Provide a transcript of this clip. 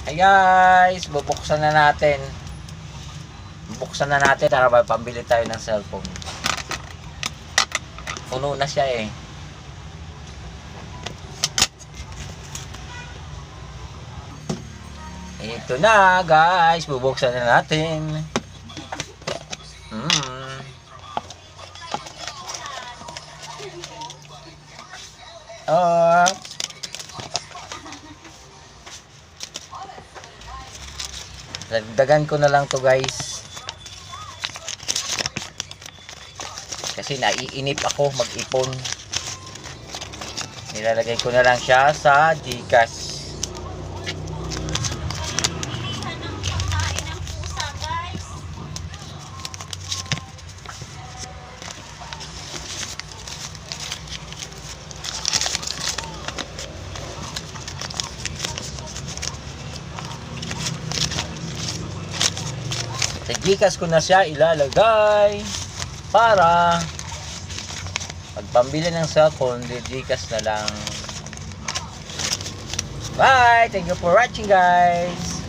Hey guys, bubuksan na natin. Bubuksan na natin para pambili tayo ng cellphone. Puno na siya eh. Ito na guys, bubuksan na natin. Mm. Oh. Dagdagan ko na lang to guys. Kasi naiinip ako mag-ipon. Nilalagay ko na lang siya sa Gcash. Sa ko na siya ilalagay para pagpambili ng cellphone, di na lang. Bye! Thank you for watching guys!